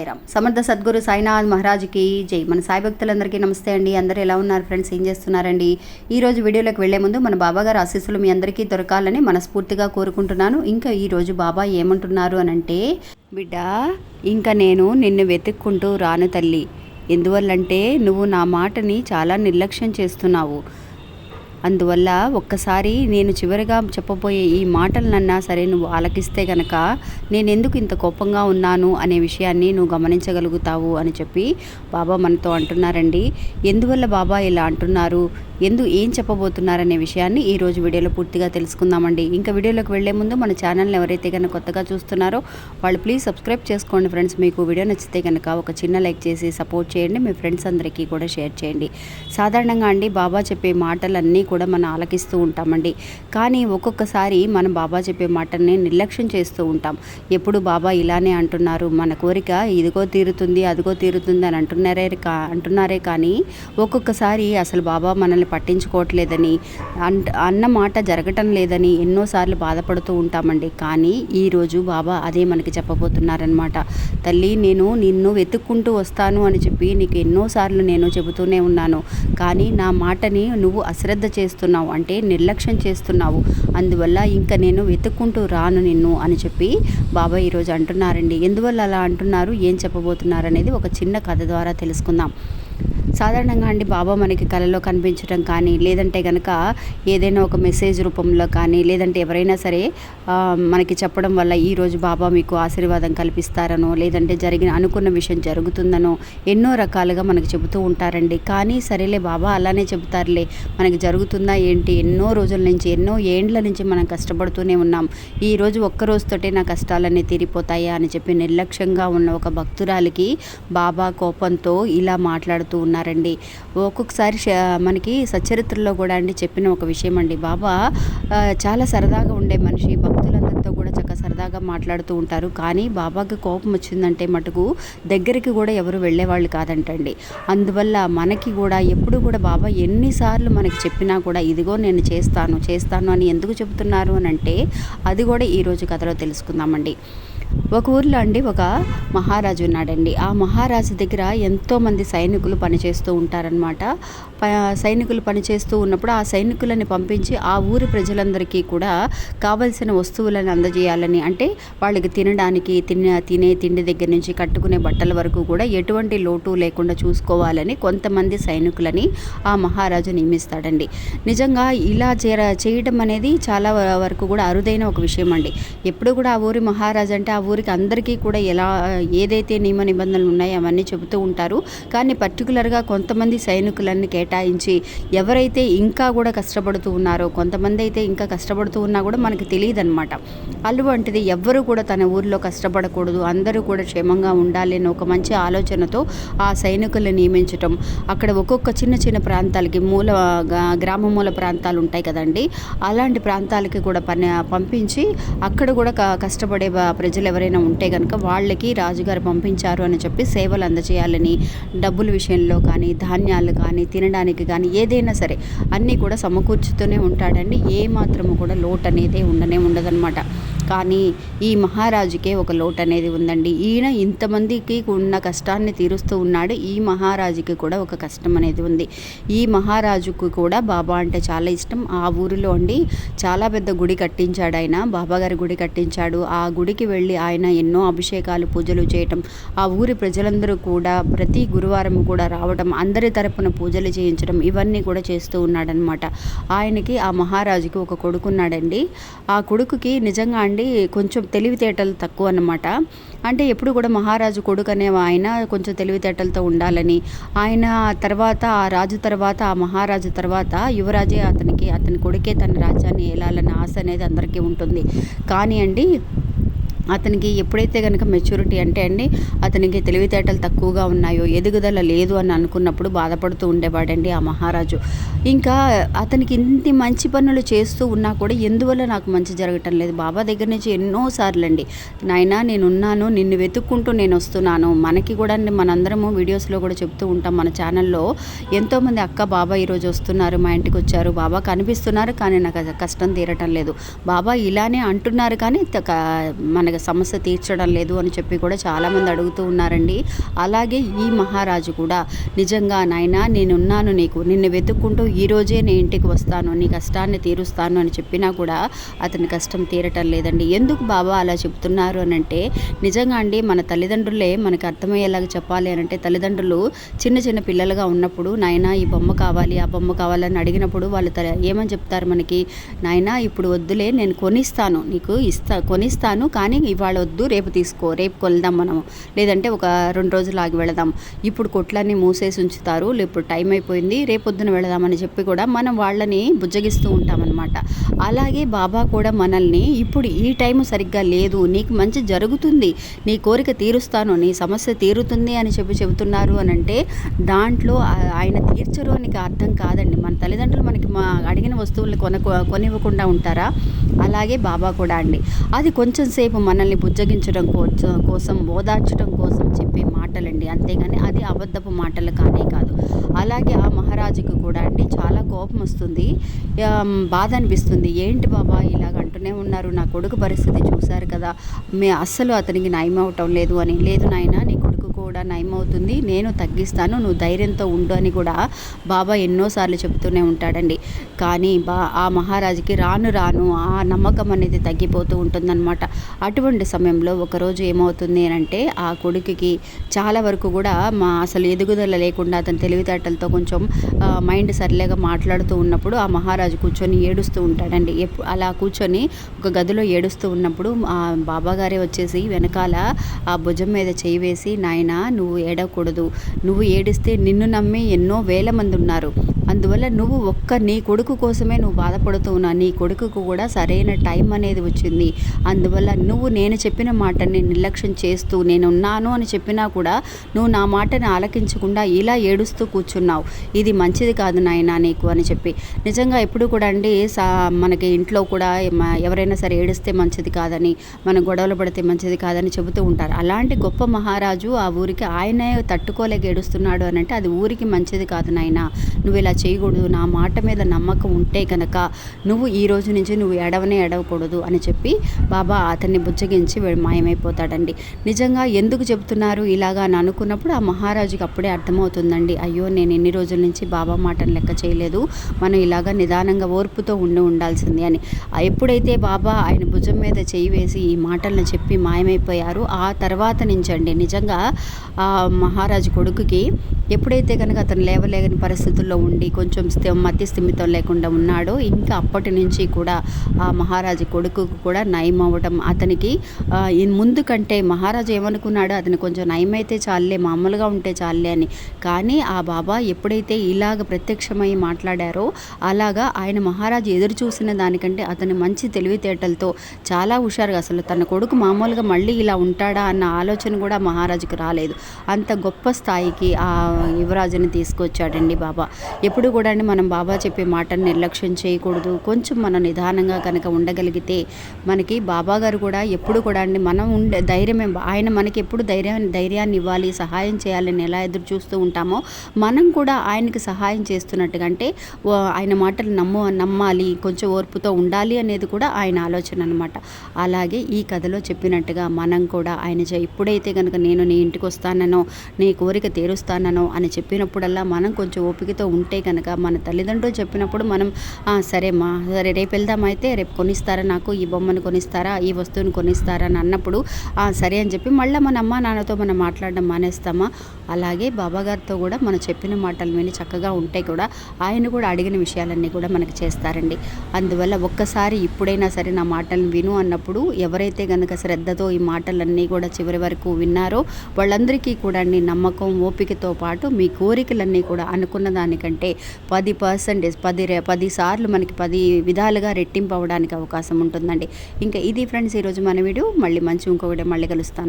సాయిరామ్ సమర్థ సద్గురు సాయినాథ్ మహారాజ్కి జై. మన సాయి భక్తులందరికీ నమస్తే అండి. అందరూ ఎలా ఉన్నారు ఫ్రెండ్స్? ఏం చేస్తున్నారండి? ఈ రోజు వీడియోలోకి వెళ్ళే ముందు మన బాబా గారు ఆశీస్సులు మీ అందరికీ దొరకాలని మనస్ఫూర్తిగా కోరుకుంటున్నాను. ఇంకా ఈ రోజు బాబా ఏమంటున్నారు అని అంటే బిడ్డ ఇంకా నేను నిన్ను వెతుక్కుంటూ రాను తల్లి. ఎందువల్లంటే నువ్వు నా మాటని చాలా నిర్లక్ష్యం చేస్తున్నావు. అందువల్ల ఒక్కసారి నేను చివరిగా చెప్పబోయే ఈ మాటలనన్నా సరే నువ్వు ఆలకిస్తే గనక నేను ఎందుకు ఇంత కోపంగా ఉన్నాను అనే విషయాన్ని నువ్వు గమనించగలుగుతావు అని చెప్పి బాబా మనతో అంటున్నారండి. ఎందువల్ల బాబా ఇలా అంటున్నారు? ఎందు ఏం చెప్పబోతున్నారనే విషయాన్ని ఈ రోజు వీడియోలో పూర్తిగా తెలుసుకుందామండి. ఇంకా వీడియోలోకి వెళ్ళే ముందు మన ఛానల్ని ఎవరైతే కనుక కొత్తగా చూస్తున్నారో వాళ్ళు ప్లీజ్ సబ్స్క్రైబ్ చేసుకోండి ఫ్రెండ్స్. మీకు వీడియో నచ్చితే కనుక ఒక చిన్న లైక్ చేసి సపోర్ట్ చేయండి. మీ ఫ్రెండ్స్ అందరికీ కూడా షేర్ చేయండి. సాధారణంగా అండి బాబా చెప్పే మాటలన్నీ కూడా మనం ఆలకిస్తూ ఉంటామండి. కానీ ఒక్కొక్కసారి మనం బాబా చెప్పే మాటల్ని నిర్లక్ష్యం చేస్తూ ఉంటాం. ఎప్పుడు బాబా ఇలానే అంటున్నారు మన కోరిక ఇదిగో తీరుతుంది అదిగో తీరుతుంది అని అంటున్నారే కా అంటున్నారే కానీ ఒక్కొక్కసారి అసలు బాబా మనల్ని పట్టించుకోవట్లేదని అన్న మాట జరగటం లేదని ఎన్నోసార్లు బాధపడుతూ ఉంటామండి. కానీ ఈరోజు బాబా అదే మనకి చెప్పబోతున్నారనమాట తల్లి నేను నిన్ను వెతుక్కుంటూ వస్తాను అని చెప్పి నీకు ఎన్నోసార్లు నేను చెబుతూనే ఉన్నాను. కానీ నా మాటని నువ్వు అశ్రద్ధ చేస్తున్నావు అంటే నిర్లక్ష్యం చేస్తున్నావు. అందువల్ల ఇంకా నేను వెతుక్కుంటూ రాను నిన్ను అని చెప్పి బాబా ఈరోజు అంటున్నారండి. ఎందువల్ల అలా అంటున్నారు? ఏం చెప్పబోతున్నారు అనేది ఒక చిన్న కథ ద్వారా తెలుసుకుందాం. సాధారణంగా అండి బాబా మనకి కళలో కనిపించడం కానీ లేదంటే కనుక ఏదైనా ఒక మెసేజ్ రూపంలో కానీ లేదంటే ఎవరైనా సరే మనకి చెప్పడం వల్ల ఈరోజు బాబా మీకు ఆశీర్వాదం కల్పిస్తారనో లేదంటే జరిగిన అనుకున్న విషయం జరుగుతుందనో ఎన్నో రకాలుగా మనకి చెబుతూ ఉంటారండి. కానీ సరేలే బాబా అలానే చెబుతారులే. మనకి జరుగుతుందా ఏంటి? ఎన్నో రోజుల నుంచి ఎన్నో ఏండ్ల నుంచి మనం కష్టపడుతూనే ఉన్నాం. ఈరోజు ఒక్కరోజుతోటే ఒక్క రోజుతోటే నా కష్టాలన్నీ తీరిపోతాయా అని చెప్పి నిర్లక్ష్యంగా ఉన్న ఒక భక్తురాలికి బాబా కోపంతో ఇలా మాట్లాడుతూ ఉన్నారండి ఒక్కొక్కసారి మనకి సచరిత్రలో కూడా అండి చెప్పిన ఒక విషయం అండి బాబా చాలా సరదాగా ఉండే మనిషి. భక్తులందరితో కూడా చక్కగా సరదాగా మాట్లాడుతూ ఉంటారు. కానీ బాబాకి కోపం వచ్చిందంటే మటుకు దగ్గరికి కూడా ఎవరు వెళ్ళేవాళ్ళు కాదంటండి. అందువల్ల మనకి కూడా ఎప్పుడు కూడా బాబా ఎన్నిసార్లు మనకి చెప్పినా కూడా ఇదిగో నేను చేస్తాను చేస్తాను అని ఎందుకు చెబుతున్నారు అని అంటే అది కూడా ఈరోజు కథలో తెలుసుకుందామండి. ఒక ఊర్లో అండి ఒక మహారాజు ఉన్నాడండి. ఆ మహారాజు దగ్గర ఎంతోమంది సైనికులు పనిచేస్తూ ఉంటారనమాట సైనికులు పనిచేస్తూ ఉన్నప్పుడు ఆ సైనికులని పంపించి ఆ ఊరి ప్రజలందరికీ కూడా కావలసిన వస్తువులను అందజేయాలని అంటే వాళ్ళకి తినడానికి తిన తినే తిండి దగ్గర నుంచి కట్టుకునే బట్టల వరకు కూడా ఎటువంటి లోటు లేకుండా చూసుకోవాలని కొంతమంది సైనికులని ఆ మహారాజు నియమిస్తాడండి. నిజంగా ఇలా చేయడం అనేది చాలా వరకు కూడా అరుదైన ఒక విషయం అండి ఎప్పుడు కూడా ఆ ఊరి మహారాజు అంటే ఆ ఊరికి అందరికీ కూడా ఎలా ఏదైతే నియమ నిబంధనలు ఉన్నాయో అవన్నీ చెబుతూ ఉంటారు. కానీ పర్టికులర్గా కొంతమంది సైనికులన్నీ కేటాయించి ఎవరైతే ఇంకా కూడా కష్టపడుతూ ఉన్నారో కొంతమంది అయితే ఇంకా కష్టపడుతూ ఉన్నా కూడా మనకి తెలియదు అనమాట అటువంటిది ఎవ్వరూ కూడా తన ఊరిలో కష్టపడకూడదు. అందరూ కూడా క్షేమంగా ఉండాలి అని ఒక మంచి ఆలోచనతో ఆ సైనికులను నియమించటం. అక్కడ ఒక్కొక్క చిన్న చిన్న ప్రాంతాలకి మూల గ్రామ మూల ప్రాంతాలు ఉంటాయి కదండి. అలాంటి ప్రాంతాలకి కూడా పని పంపించి అక్కడ కూడా క- కష్టపడే ప్రజలు ఎవరైనా ఉంటే కనుక వాళ్ళకి రాజుగారు పంపించారు అని చెప్పి సేవలు అందజేయాలని డబ్బుల విషయంలో కానీ ధాన్యాలు కానీ తినడానికి కానీ ఏదైనా సరే అన్నీ కూడా సమకూర్చుతూనే ఉంటాడండి. ఏ మాత్రము కూడా లోటు అనేది ఉండనే ఉండదన్నమాట. కానీ ఈ మహారాజుకే ఒక లోటు అనేది ఉందండి. ఈయన ఇంతమందికి ఉన్న కష్టాన్ని తీరుస్తూ ఉన్నాడు. ఈ మహారాజుకి కూడా ఒక కష్టం అనేది ఉంది. ఈ మహారాజుకు కూడా బాబా అంటే చాలా ఇష్టం. ఆ ఊరిలో అండి చాలా పెద్ద గుడి కట్టించాడు ఆయన. బాబాగారి గుడి కట్టించాడు. ఆ గుడికి వెళ్ళి ఆయన ఎన్నో అభిషేకాలు పూజలు చేయటం ఆ ఊరి ప్రజలందరూ కూడా ప్రతి గురువారం కూడా రావడం అందరి తరపున పూజలు చేయించడం ఇవన్నీ కూడా చేస్తూ ఉన్నాడనమాట ఆయనకి ఆ మహారాజుకి ఒక కొడుకున్నాడండి. ఆ కొడుకుకి నిజంగా అండి కొంచెం తెలివితేటలు తక్కువ అన్నమాట. అంటే ఎప్పుడు కూడా మహారాజు కొడుకు అనే ఆయన కొంచెం తెలివితేటలతో ఉండాలని. ఆయన తర్వాత ఆ రాజు తర్వాత ఆ మహారాజు తర్వాత యువరాజే అతనికి అతని కొడుకే తన రాజ్యాన్ని ఏలాలన్న ఆశ అనేది అందరికీ ఉంటుంది. కానీ అండి అతనికి ఎప్పుడైతే కనుక మెచ్యూరిటీ అంటే అండి అతనికి తెలివితేటలు తక్కువగా ఉన్నాయో ఎదుగుదల లేదు అని అనుకున్నప్పుడు బాధపడుతూ ఉండేవాడండి ఆ మహారాజు. ఇంకా అతనికి ఇన్ని మంచి పనులు చేస్తూ ఉన్నా కూడా ఎందువల్ల నాకు మంచి జరగటం లేదు? బాబా దగ్గర నుంచి ఎన్నోసార్లు అండి నాయనా నేను ఉన్నాను నిన్ను వెతుక్కుంటూ నేను వస్తున్నాను. మనకి కూడా మనందరము వీడియోస్లో కూడా చెప్తూ ఉంటాం మన ఛానల్లో. ఎంతోమంది అక్క బాబా ఈరోజు వస్తున్నారు మా ఇంటికి వచ్చారు. బాబా కనిపిస్తున్నారు కానీ నాకు కష్టం తీరటం లేదు. బాబా ఇలానే అంటున్నారు కానీ త- క- మనకు సమస్య తీర్చడం లేదు అని చెప్పి కూడా చాలామంది అడుగుతూ ఉన్నారండి. అలాగే ఈ మహారాజు కూడా నిజంగా నాయన నేనున్నాను నీకు నిన్ను వెతుక్కుంటూ ఈరోజే నేను ఇంటికి వస్తాను నీ కష్టాన్ని తీరుస్తాను అని చెప్పినా కూడా అతని కష్టం తీరటం లేదండి. ఎందుకు బాబా అలా చెప్తున్నారు? అని అంటే నిజంగా అండి మన తల్లిదండ్రులే మనకు అర్థమయ్యేలాగా చెప్పాలి అని అంటే తల్లిదండ్రులు చిన్న చిన్న పిల్లలుగా ఉన్నప్పుడు నాయనా ఈ బొమ్మ కావాలి ఆ బొమ్మ కావాలని అడిగినప్పుడు వాళ్ళు తల ఏమని చెప్తారు మనకి? నాయన ఇప్పుడు వద్దులే నేను కొనిస్తాను నీకు ఇస్తా కొనిస్తాను కానీ ఇవాళ వద్దు రేపు తీసుకో రేపు కొలుదాం మనము. లేదంటే ఒక రెండు రోజులు ఆగి వెళదాం. ఇప్పుడు కొట్లన్నీ మూసేసి ఉంచుతారు. ఇప్పుడు టైం అయిపోయింది రేపు పొద్దున వెళదామని చెప్పి కూడా మనం వాళ్ళని బుజ్జగిస్తూ ఉంటామన్నమాట. అలాగే బాబా కూడా మనల్ని ఇప్పుడు ఈ టైం సరిగ్గా లేదు నీకు మంచి జరుగుతుంది నీ కోరిక తీరుస్తాను నీ సమస్య తీరుతుంది అని చెప్పి చెబుతున్నారు అని అంటే దాంట్లో ఆయన తీర్చరు అని అర్థం కాదండి. మన తల్లిదండ్రులు మనకి మా అడిగిన వస్తువులు కొన కొనివ్వకుండా ఉంటారా? అలాగే బాబా కూడా అండి. అది కొంచెం సేపు మనల్ని బుజ్జగించడం కోసం కోసం ఓదార్చడం కోసం చెప్పే మాటలండి. అంతేగాని అది అబద్ధపు మాటలు కానే కాదు. అలాగే ఆ మహారాజుకు కూడా అండి చాలా కోపం వస్తుంది. బాధ అనిపిస్తుంది. ఏంటి బాబా ఇలాగ అంటూనే ఉన్నారు? నా కొడుకు పరిస్థితి చూశారు కదా. మే అస్సలు అతనికి నయం అవటం లేదు అని. లేదు నాయన నీకు కూడా నయమవుతుంది. నేను తగ్గిస్తాను నువ్వు ధైర్యంతో ఉండు అని కూడా బాబా ఎన్నోసార్లు చెబుతూనే ఉంటాడండి. కానీ బా ఆ మహారాజుకి రాను రాను ఆ నమ్మకం అనేది తగ్గిపోతూ ఉంటుందన్నమాట. అటువంటి సమయంలో ఒకరోజు ఏమవుతుంది అని అంటే ఆ కొడుకుకి చాలా వరకు కూడా మా అసలు ఎదుగుదల లేకుండా అతని తెలివితేటలతో కొంచెం మైండ్ సరిలేగా మాట్లాడుతూ ఉన్నప్పుడు ఆ మహారాజు కూర్చొని ఏడుస్తూ ఉంటాడండి. ఎప్పు- అలా కూర్చొని ఒక గదిలో ఏడుస్తూ ఉన్నప్పుడు ఆ బాబాగారే వచ్చేసి వెనకాల ఆ భుజం మీద చేయి వేసి నాయనా నువ్వు ఏడవకూడదు నువ్వు ఏడిస్తే నిన్ను నమ్మి ఎన్నో వేల మంది ఉన్నారు. అందువల్ల నువ్వు ఒక్క నీ కొడుకు కోసమే నువ్వు బాధపడుతూ ఉన్నావు నీ కొడుకుకు కూడా సరైన టైం అనేది వచ్చింది. అందువల్ల నువ్వు నేను చెప్పిన మాటని నిర్లక్ష్యం చేస్తూ నేను ఉన్నాను అని చెప్పినా కూడా నువ్వు నా మాటని ఆలకించకుండా ఇలా ఏడుస్తూ కూర్చున్నావు. ఇది మంచిది కాదు నాయనా నీకు అని చెప్పి. నిజంగా ఎప్పుడు కూడా అండి సా మనకి ఇంట్లో కూడా ఎవరైనా సరే ఏడిస్తే మంచిది కాదని మనం గొడవలు పడితే మంచిది కాదని చెబుతూ ఉంటారు. అలాంటి గొప్ప మహారాజు ఆ ఊరికి ఆయనే తట్టుకోలేక ఏడుస్తున్నాడు అని అంటే అది ఊరికి మంచిది కాదు నాయనా. నువ్వు ఇలా చేయకూడదు. నా మాట మీద నమ్మకం ఉంటే కనుక నువ్వు ఈ రోజు నుంచి నువ్వు ఎడవనే ఎడవకూడదు అని చెప్పి బాబా అతన్ని బుజ్జగించి మాయమైపోతాడండి. నిజంగా ఎందుకు చెప్తున్నారు ఇలాగా అని అనుకున్నప్పుడు ఆ మహారాజుకి అప్పుడే అర్థమవుతుందండి. అయ్యో నేను ఎన్ని రోజుల నుంచి బాబా మాటను లెక్క చేయలేదు. మనం ఇలాగా నిదానంగా ఓర్పుతో ఉండి ఉండాల్సింది అని. ఎప్పుడైతే బాబా ఆయన భుజం మీద చేయి వేసి ఈ మాటలను చెప్పి మాయమైపోయారు ఆ తర్వాత నుంచి అండి నిజంగా ఆ మహారాజు కొడుకుకి ఎప్పుడైతే కనుక అతను లేవలేని పరిస్థితుల్లో ఉండి కొంచెం మధ్య స్థిమితం లేకుండా ఉన్నాడో ఇంకా అప్పటి నుంచి కూడా ఆ మహారాజు కొడుకుకు కూడా నయం అవ్వటం అతనికి ముందు కంటే మహారాజు ఏమనుకున్నాడో అతను కొంచెం నయమైతే చాలే మామూలుగా ఉంటే చాలే అని. కానీ ఆ బాబా ఎప్పుడైతే ఇలాగ ప్రత్యక్షమై మాట్లాడారో అలాగా ఆయన మహారాజు ఎదురు చూసిన దానికంటే అతను మంచి తెలివితేటలతో చాలా హుషారుగా అసలు తన కొడుకు మామూలుగా మళ్ళీ ఇలా ఉంటాడా అన్న ఆలోచన కూడా మహారాజుకు రాలేదు. అంత గొప్ప స్థాయికి ఆ యువరాజుని తీసుకొచ్చాడండి బాబా. ఎప్పుడు కూడా అండి మనం బాబా చెప్పే మాటను నిర్లక్ష్యం చేయకూడదు. కొంచెం మనం నిదానంగా కనుక ఉండగలిగితే మనకి బాబా గారు కూడా ఎప్పుడు కూడా అండి మనం ఉండే ధైర్యమే ఆయన మనకి ఎప్పుడు ధైర్యం ధైర్యాన్ని ఇవ్వాలి సహాయం చేయాలని ఎలా ఎదురు చూస్తూ ఉంటామో మనం కూడా ఆయనకి సహాయం చేస్తున్నట్టుగా అంటే ఆయన మాటలు నమ్ము నమ్మాలి కొంచెం ఓర్పుతో ఉండాలి అనేది కూడా ఆయన ఆలోచన అనమాట అలాగే ఈ కథలో చెప్పినట్టుగా మనం కూడా ఆయన చే- ఎప్పుడైతే కనుక నేను నీ ఇంటికి వస్తాననో నీ కోరిక తీరుస్తానో అని చెప్పినప్పుడల్లా మనం కొంచెం ఓపికతో ఉంటే కనుక మన తల్లిదండ్రులు చెప్పినప్పుడు మనం సరేమ్మా సరే మా సరే రేపు వెళ్దాం అయితే రేపు కొనిస్తారా నాకు? ఈ బొమ్మను కొనిస్తారా? ఈ వస్తువుని కొనిస్తారా? అని అన్నప్పుడు సరే అని చెప్పి మళ్ళీ మన అమ్మ నాన్నతో మనం మాట్లాడడం మానేస్తామా? అలాగే బాబాగారితో కూడా మనం చెప్పిన మాటలు విని చక్కగా ఉంటే కూడా ఆయన కూడా అడిగిన విషయాలన్నీ కూడా మనకు చేస్తారండి. అందువల్ల ఒక్కసారి ఇప్పుడైనా సరే నా మాటలను విను అన్నప్పుడు ఎవరైతే కనుక శ్రద్ధతో ఈ మాటలన్నీ కూడా చివరి వరకు విన్నారో వాళ్ళందరికీ కూడా అండి నమ్మకం ఓపికతో పాటు మీ కోరికలన్నీ కూడా అనుకున్న దానికంటే పది పర్సెంటేజ్ పది రే- పది సార్లు మనకి పది విధాలుగా రెట్టింపు అవడానికి అవకాశం ఉంటుందండి. ఇంకా ఇది ఫ్రెండ్స్ ఈరోజు మన వీడియో. మళ్ళీ మంచి ఇంకొకటి మళ్ళీ కలుస్తాను.